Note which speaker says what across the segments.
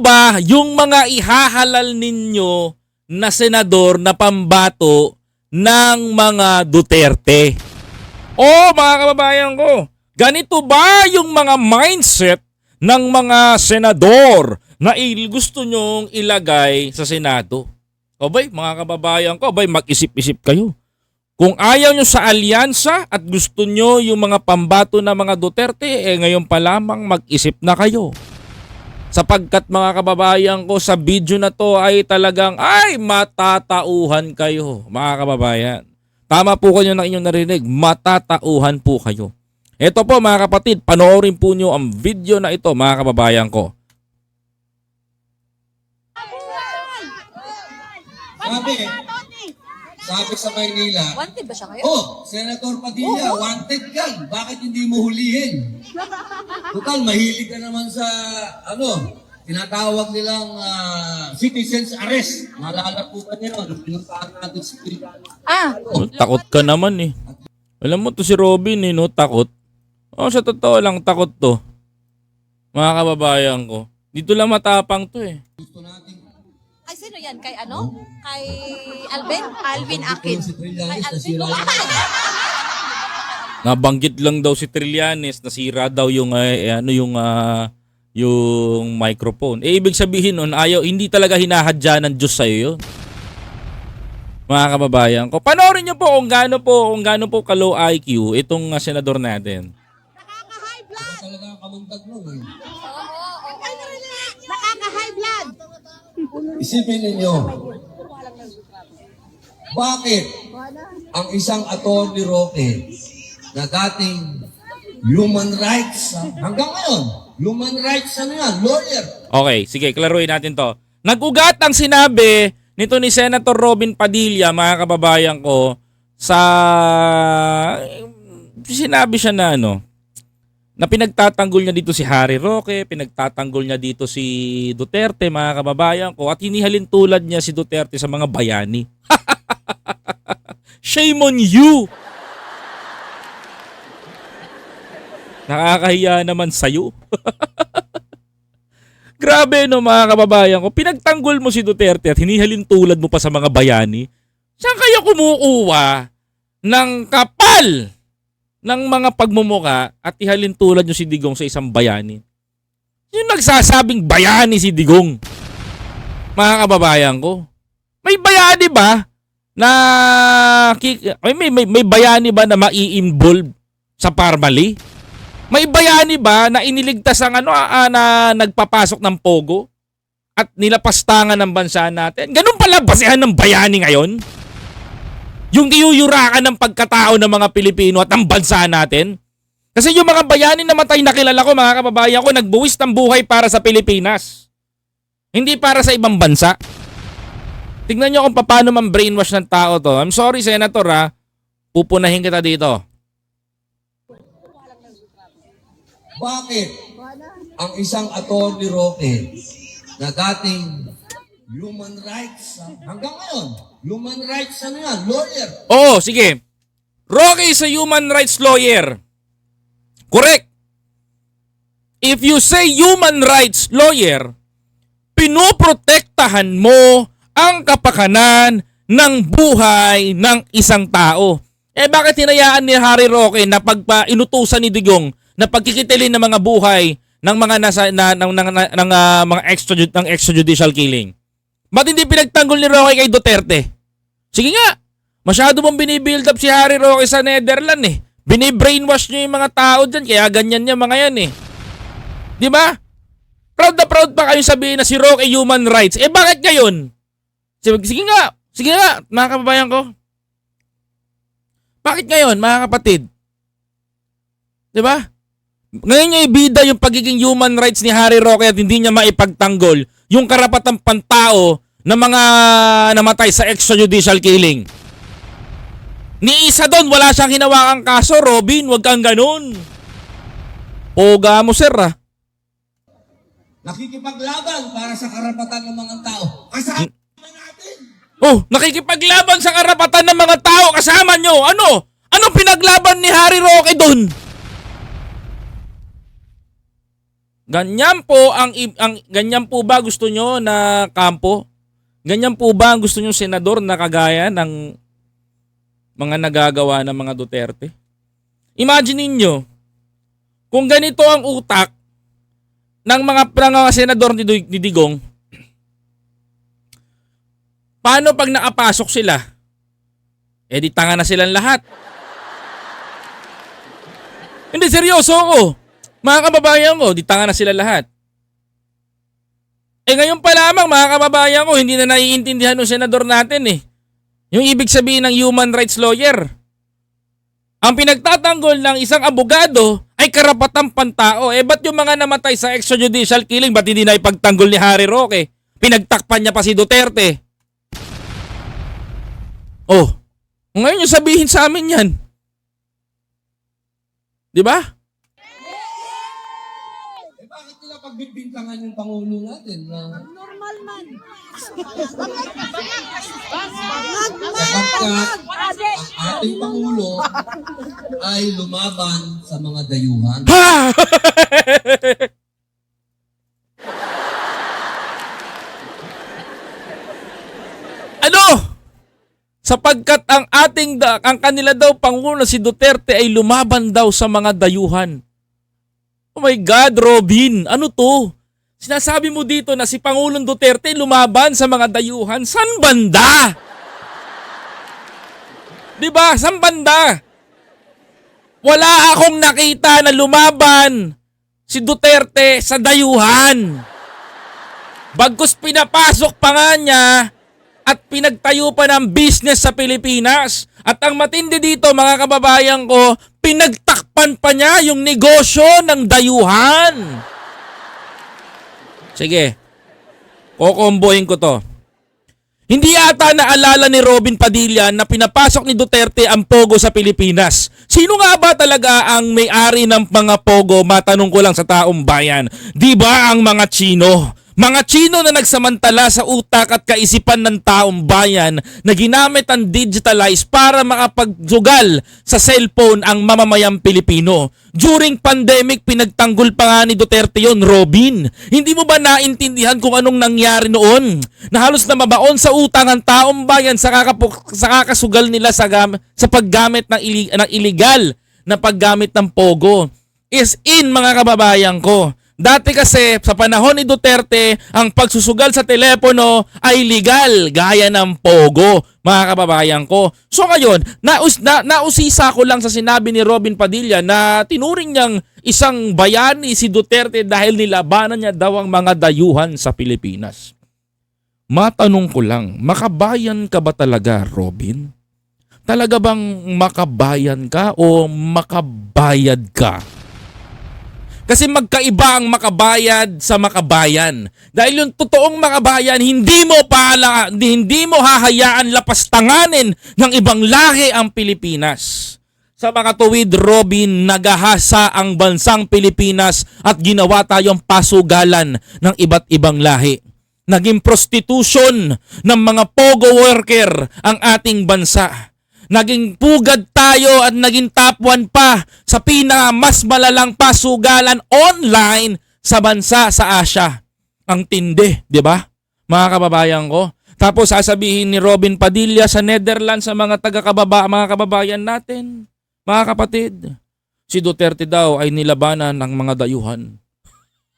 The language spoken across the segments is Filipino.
Speaker 1: ba yung mga ihahalal ninyo na senador na pambato ng mga Duterte? O mga kababayan ko, ganito ba yung mga mindset ng mga senador na il gusto nyong ilagay sa Senado? O bay, mga kababayan ko, bay, mag-isip-isip kayo. Kung ayaw nyo sa alyansa at gusto nyo yung mga pambato na mga Duterte, eh ngayon pa lamang mag-isip na kayo. Sapagkat mga kababayan ko sa video na to ay talagang ay matatauhan kayo mga kababayan. Tama po kayo ng inyong narinig, matatauhan po kayo. Ito po mga kapatid, panoorin po nyo ang video na ito mga kababayan ko.
Speaker 2: Sabi, sabi sa Maynila,
Speaker 3: Wanted ba siya ngayon?
Speaker 2: Oh, Senator Padilla, wanted ka. Bakit hindi mo hulihin? Total, mahilig ka naman sa, ano, tinatawag nilang ah, citizen's arrest. Malala po ba niyo, nung pinuntahan natin si
Speaker 3: Ah,
Speaker 1: Oh, takot ka naman eh. Alam mo to si Robin eh, no? Takot. Oh, sa totoo lang, takot to. Mga kababayan ko. Dito lang matapang to eh.
Speaker 2: Gusto natin
Speaker 3: ay sino yan? Kay ano? Kay Alvin? Alvin Akin.
Speaker 2: si
Speaker 3: Kay Alvin.
Speaker 1: Nabanggit lang daw si Trillanes, nasira daw yung eh, ano yung ah, yung microphone. Eh ibig sabihin nun, ayaw hindi talaga hinahadya ng Diyos sa iyo yun. Mga kababayan ko, panoorin niyo po kung gaano po kung gaano po ka low IQ itong ah, senador natin.
Speaker 2: talaga ang kamundag nun. Eh.
Speaker 3: Nakaka-high blood.
Speaker 2: Isipin ninyo, bakit ang isang attorney Roque na dating human rights, ah, hanggang ngayon, human rights ano yan, lawyer,
Speaker 1: Okay, sige, klaruhin natin to. Nagugat ang sinabi nito ni Senator Robin Padilla, mga kababayan ko, sa sinabi siya na ano, na pinagtatanggol niya dito si Harry Roque, pinagtatanggol niya dito si Duterte, mga kababayan ko, at hinihalin tulad niya si Duterte sa mga bayani. Shame on you! Nakakahiya naman sa'yo. Grabe no mga kababayan ko, pinagtanggol mo si Duterte at hinihalin tulad mo pa sa mga bayani. Saan kaya kumukuha ng kapal ng mga pagmumuka at ihalin tulad nyo si Digong sa isang bayani? Yung nagsasabing bayani si Digong. Mga kababayan ko. May bayani ba na may, may, may, bayani ba na mai-involve sa Parmali? May bayani ba na iniligtas ang ano ah, na nagpapasok ng pogo at nilapastangan ng bansa natin? Ganun pala basehan ng bayani ngayon? Yung tiyuyurakan ng pagkatao ng mga Pilipino at ng bansa natin? Kasi yung mga bayani na matay na kilala ko, mga kababayan ko, nagbuwis ng buhay para sa Pilipinas. Hindi para sa ibang bansa. Tignan nyo kung paano man brainwash ng tao to. I'm sorry, Senator ha. Pupunahin kita dito.
Speaker 2: bakit ang isang attorney Roque na dating human rights, ah, hanggang ngayon, human rights ano yan, lawyer,
Speaker 1: Oo, sige. Rocky is a human rights lawyer. Correct. If you say human rights lawyer, pinoprotektahan mo ang kapakanan ng buhay ng isang tao. Eh bakit hinayaan ni Harry Roque na pagpa inutusan ni Digong na pagkikitilin ng mga buhay ng mga nasa na, ng, ng, ng, ng, ah, mga extrajud ng extrajudicial killing? Ba't hindi pinagtanggol ni Roque kay Duterte? Sige nga, masyado mong binibuild up si Harry Roque sa Netherlands eh. Binibrainwash niyo yung mga tao dyan, kaya ganyan niya mga yan eh. Di ba? Proud na proud pa kayo sabihin na si Roque human rights. Eh bakit ngayon? Sige, sige nga, sige nga, mga kababayan ko. Bakit ngayon, mga kapatid? Di ba? Ngayon niya ibida yung pagiging human rights ni Harry Roque at hindi niya maipagtanggol yung karapatang pantao ng mga namatay sa extrajudicial killing. Ni isa doon, wala siyang hinawakang kaso, Robin, wag kang ganun. Poga mo, sir, ah.
Speaker 2: nakikipaglaban para sa karapatan ng mga tao. Kasama natin.
Speaker 1: Oh, nakikipaglaban sa karapatan ng mga tao kasama nyo. Ano? Anong pinaglaban ni Harry Roque doon? Ganyan po ang, ang ganyan po ba gusto nyo na kampo? Ganyan po ba ang gusto nyo senador na kagaya ng mga nagagawa ng mga Duterte? Imagine niyo kung ganito ang utak ng mga, ng mga senador ni Digong, paano pag nakapasok sila? Eh di tanga na silang lahat. Hindi, seryoso ako. Mga kababayan ko, di tanga na sila lahat. Eh ngayon pa lamang mga kababayan ko, hindi na naiintindihan ng senador natin eh. Yung ibig sabihin ng human rights lawyer. Ang pinagtatanggol ng isang abogado ay karapatang pantao. Eh ba't yung mga namatay sa extrajudicial killing, ba't hindi na ipagtanggol ni Harry Roque? Pinagtakpan niya pa si Duterte. Oh, ngayon yung sabihin sa amin yan. Di ba?
Speaker 2: Eh bakit nila pagbibintangan yung Pangulo natin na
Speaker 3: Normal man.
Speaker 2: sapagkat ang ating Pangulo ay lumaban sa mga dayuhan?
Speaker 1: Ha! ano? Sapagkat ang ating da, ang kanila daw pangulo si Duterte ay lumaban daw sa mga dayuhan. Oh my God, Robin, ano to? Sinasabi mo dito na si Pangulong Duterte lumaban sa mga dayuhan. San banda? 'Di ba? San banda? Wala akong nakita na lumaban si Duterte sa dayuhan. Bagkus pinapasok pa nga niya at pinagtayo pa ng business sa Pilipinas. At ang matindi dito mga kababayan ko, pinagtakpan pa niya yung negosyo ng dayuhan. Sige, kokombohin ko to. Hindi ata naalala ni Robin Padilla na pinapasok ni Duterte ang Pogo sa Pilipinas. Sino nga ba talaga ang may-ari ng mga Pogo? Matanong ko lang sa taong bayan. Di ba ang mga Chino? Mga Chino na nagsamantala sa utak at kaisipan ng taong bayan na ginamit ang digitalize para makapagsugal sa cellphone ang mamamayang Pilipino. During pandemic, pinagtanggol pa nga ni Duterte yon, Robin. Hindi mo ba naintindihan kung anong nangyari noon? Na halos na mabaon sa utang ang taong bayan sa, kakapuk- sa kakasugal nila sa, gam- sa paggamit ng, ili- ng illegal na paggamit ng Pogo. Is in mga kababayan ko. Dati kasi sa panahon ni Duterte, ang pagsusugal sa telepono ay legal gaya ng pogo, mga kababayan ko. So ngayon, naus, na, nausisa ko lang sa sinabi ni Robin Padilla na tinuring niyang isang bayani si Duterte dahil nilabanan niya daw ang mga dayuhan sa Pilipinas. Matanong ko lang, makabayan ka ba talaga, Robin? Talaga bang makabayan ka o makabayad ka? Kasi magkaiba ang makabayad sa makabayan. Dahil yung totoong makabayan, hindi mo paala, hindi, mo hahayaan lapastanganin ng ibang lahi ang Pilipinas. Sa mga tuwid, Robin, nagahasa ang bansang Pilipinas at ginawa tayong pasugalan ng iba't ibang lahi. Naging prostitution ng mga pogo worker ang ating bansa. Naging pugad tayo at naging top 1 pa sa pinaka mas malalang pasugalan online sa bansa sa Asia. Ang tindi, di ba? Mga kababayan ko. Tapos sasabihin ni Robin Padilla sa Netherlands sa mga taga-kababa, mga kababayan natin, mga kapatid, si Duterte daw ay nilabanan ng mga dayuhan.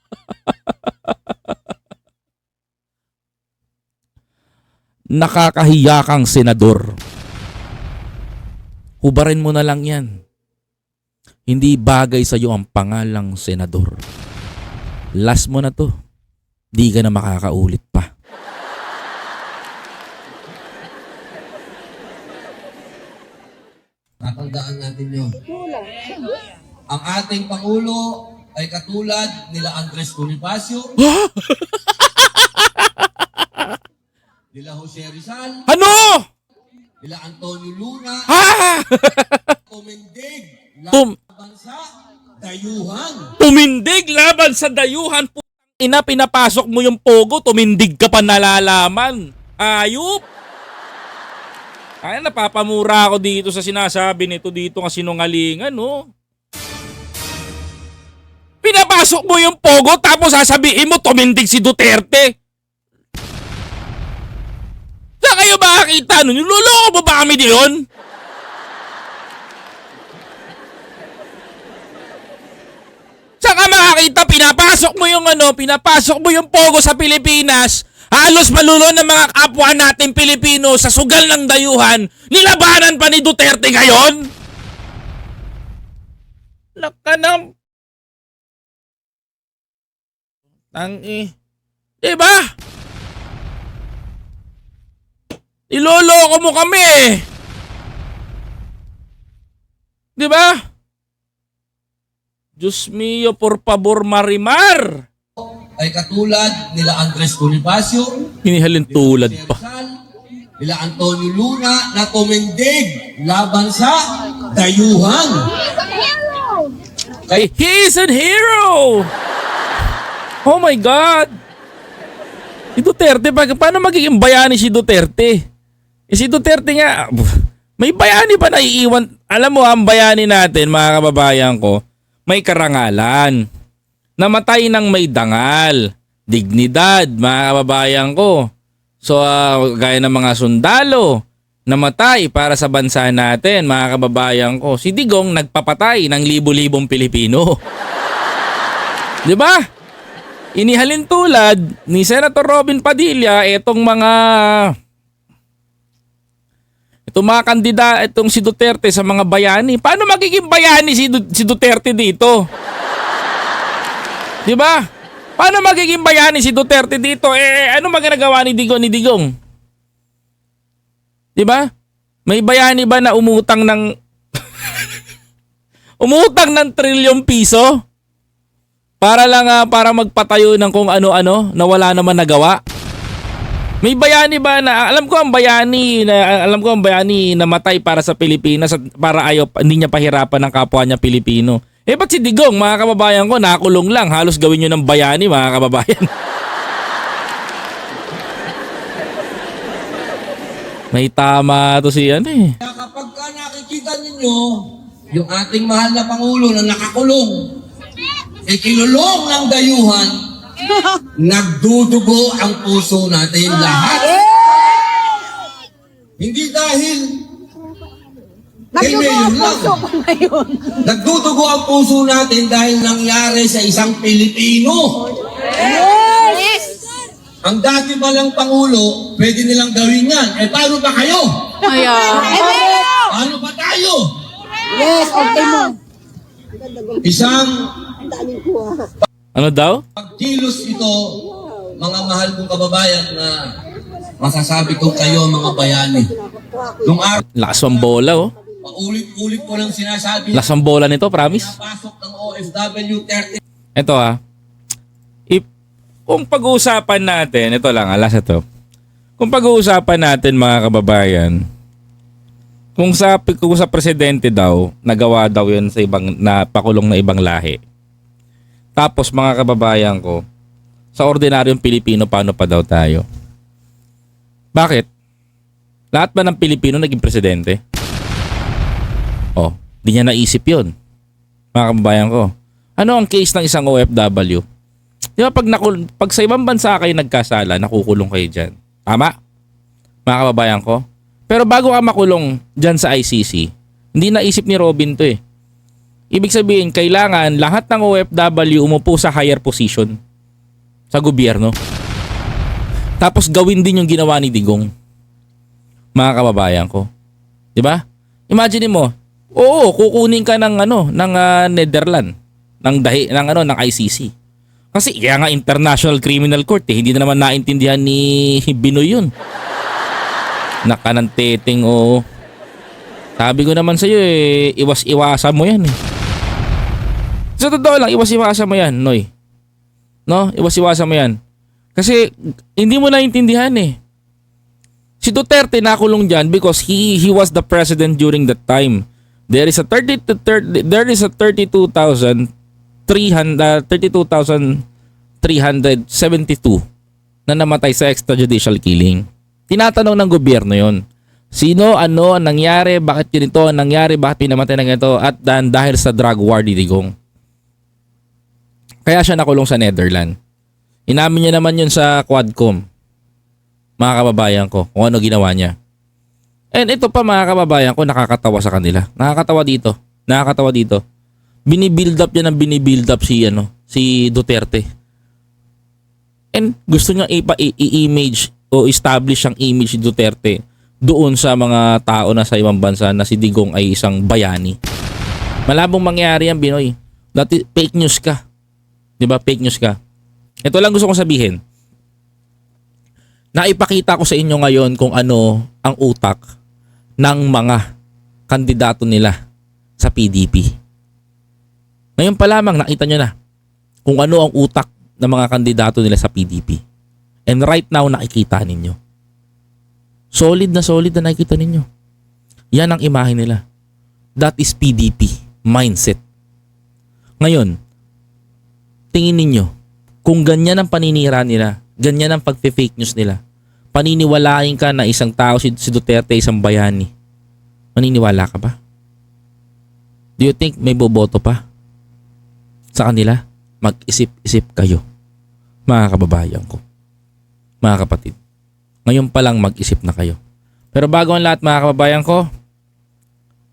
Speaker 1: Nakakahiya kang senador. Hubarin mo na lang yan. Hindi bagay sa iyo ang pangalang senador. Last mo na to. Di ka na makakaulit pa.
Speaker 2: Tatandaan natin yun. Ang ating Pangulo ay katulad nila Andres Bonifacio, nila Jose Rizal,
Speaker 1: Ano?
Speaker 2: Nila Antonio Luna,
Speaker 1: Ha?
Speaker 2: Tumindig,
Speaker 1: Tum
Speaker 2: bansa, dayuhan.
Speaker 1: tumindig laban sa dayuhan. Ina, pinapasok mo yung pogo, tumindig ka pa nalalaman. Ayop! Ay, napapamura ako dito sa sinasabi nito dito kasi sinungalingan, no? Pinapasok mo yung pogo tapos sasabihin mo tumindig si Duterte. Kayo makakita nun? Niloloko mo ba kami diyon? Saan ka makakita? Pinapasok mo yung ano, pinapasok mo yung pogo sa Pilipinas. Halos malulo ng mga kapwa natin Pilipino sa sugal ng dayuhan. Nilabanan pa ni Duterte ngayon? Laka ng... Tangi. Diba? Iloloko mo kami eh. Diba? Diyos mio, por favor, marimar.
Speaker 2: Ay katulad nila Andres Bonifacio,
Speaker 1: Hinihalin tulad pa.
Speaker 2: Rizal, nila Antonio Luna na tumindig laban sa dayuhan.
Speaker 1: Ay, he is a hero! Oh my God! Si Duterte, pa, paano magiging bayani si Duterte? Eh, si Duterte nga, may bayani pa na iiwan. Alam mo, ang bayani natin, mga kababayan ko, may karangalan. Namatay ng may dangal. Dignidad, mga kababayan ko. So, ah, gaya ng mga sundalo, namatay para sa bansa natin, mga kababayan ko. Si Digong nagpapatay ng libo-libong Pilipino. 'Di ba? Inihalin tulad ni Senator Robin Padilla itong mga itong mga kandida, itong si Duterte sa mga bayani. Paano magiging bayani si, Du- si Duterte dito? 'Di ba? Paano magiging bayani si Duterte dito? Eh, ano magagawa ni Digong ni Digong? 'Di ba? May bayani ba na umutang ng umutang ng trilyong piso para lang ah, para magpatayo ng kung ano-ano na wala naman nagawa? May bayani ba na alam ko ang bayani na alam ko ang bayani namatay para sa Pilipinas at para ayaw hindi niya pahirapan ng kapwa niya Pilipino. Eh ba't si Digong mga kababayan ko nakulong lang halos gawin niyo ng bayani mga kababayan. May tama to si ano eh.
Speaker 2: Kapag ka nakikita ninyo, yung ating mahal na Pangulo na nakakulong, ikilulong ng dayuhan, nagdudugo ang puso natin lahat. Hindi dahil kay Mayor lang. Nagdudugo ang puso natin dahil nangyari sa isang Pilipino.
Speaker 3: Yes!
Speaker 2: Ang dati palang Pangulo, pwede nilang gawin yan. Eh, paano pa kayo?
Speaker 3: Ayan.
Speaker 2: Paano pa tayo?
Speaker 4: Yes, okay mo.
Speaker 2: Isang
Speaker 1: Ano daw?
Speaker 2: pagkilos ito, mga mahal kong kababayan na masasabi ko kayo mga bayani. Nung araw,
Speaker 1: Lakas ang bola oh.
Speaker 2: paulit-ulit ko lang sinasabi,
Speaker 1: Lakas ang bola nito, promise.
Speaker 2: pasok ng OFW 30
Speaker 1: Ito ah. If, kung pag-uusapan natin, ito lang, alas ito. Kung pag-uusapan natin mga kababayan, kung sa kung sa presidente daw, nagawa daw 'yun sa ibang napakulong na ibang lahi. Tapos mga kababayan ko, sa ordinaryong Pilipino paano pa daw tayo? Bakit? Lahat ba ng Pilipino naging presidente? Oh, di niya naisip 'yon. Mga kababayan ko. Ano ang case ng isang OFW? Di ba pag, nakul- pag sa ibang bansa kayo nagkasala, nakukulong kayo dyan. Tama? Mga kababayan ko. Pero bago ka makulong dyan sa ICC, hindi naisip ni Robin to eh. Ibig sabihin, kailangan lahat ng OFW umupo sa higher position sa gobyerno. Tapos gawin din yung ginawa ni Digong. Mga kababayan ko. 'Di ba? Imagine mo, oo, kukunin ka ng ano, ng ah, Netherlands, ng dahi ng ano, ng ICC. Kasi kaya nga International Criminal Court eh, hindi na naman naintindihan ni Binoy yun. Nakananteting oo. Sabi ko naman sa iyo eh, iwas-iwasan mo yan eh. Sa totoo lang, iwas-iwasan mo yan, Noy. No? Iwas-iwasan mo yan. Kasi hindi mo naintindihan eh. Si Duterte nakulong diyan because he he was the president during that time. There is a 30 to 30 there is a 32,000 300 32,372 na namatay sa extrajudicial killing. Tinatanong ng gobyerno 'yon. Sino, ano ang nangyari, bakit ganito ang nangyari, bakit pinamatay ng ganito, at dahil sa drug war ni Digong. Kaya siya nakulong sa Netherlands. Inamin niya naman yun sa Quadcom. Mga kababayan ko, kung ano ginawa niya. And ito pa mga kababayan ko, nakakatawa sa kanila. Nakakatawa dito. Nakakatawa dito. Binibuild up niya ng binibuild up si, ano, si Duterte. And gusto niya ipa i- i-image o establish ang image ni Duterte doon sa mga tao na sa ibang bansa na si Digong ay isang bayani. Malabong mangyari yan, Binoy. Dati fake news ka. 'Di ba? Fake news ka. Ito lang gusto kong sabihin. Naipakita ko sa inyo ngayon kung ano ang utak ng mga kandidato nila sa PDP. Ngayon pa lamang nakita nyo na kung ano ang utak ng mga kandidato nila sa PDP. And right now nakikita ninyo. Solid na solid na nakikita ninyo. Yan ang imahe nila. That is PDP mindset. Ngayon, tingin ninyo, kung ganyan ang paninira nila, ganyan ang pagpe-fake news nila, paniniwalain ka na isang tao si, si Duterte isang bayani. Maniniwala ka ba? Do you think may boboto pa? Sa kanila? Mag-isip-isip kayo. Mga kababayan ko. Mga kapatid. Ngayon pa lang mag-isip na kayo. Pero bago ang lahat mga kababayan ko,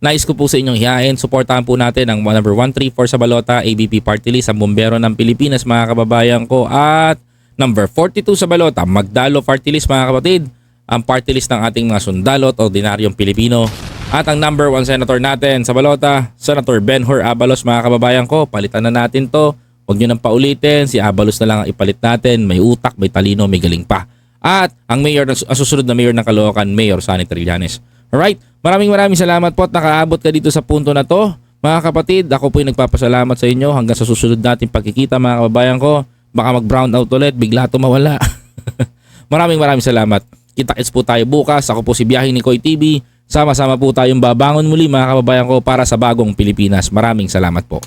Speaker 1: nais ko po sa inyong hiyain, suportahan po natin ang number 134 sa balota, ABP Party List, ang bumbero ng Pilipinas mga kababayan ko. At number 42 sa balota, Magdalo Party List mga kapatid, ang party list ng ating mga sundalo at ordinaryong Pilipino. At ang number 1 senator natin sa balota, Senator Benhur Abalos mga kababayan ko, palitan na natin to. Huwag nyo nang paulitin, si Abalos na lang ang ipalit natin. May utak, may talino, may galing pa. At ang mayor, ng- ang susunod na mayor ng Caloocan, Mayor Sonny Trillanes. Alright, maraming maraming salamat po at nakaabot ka dito sa punto na to. Mga kapatid, ako po yung nagpapasalamat sa inyo hanggang sa susunod nating pagkikita mga kababayan ko. Baka mag-brown out ulit, bigla to mawala. maraming maraming salamat. Kita-kits po tayo bukas. Ako po si Biyahe ni Koy TV. Sama-sama po tayong babangon muli mga kababayan ko para sa bagong Pilipinas. Maraming salamat po.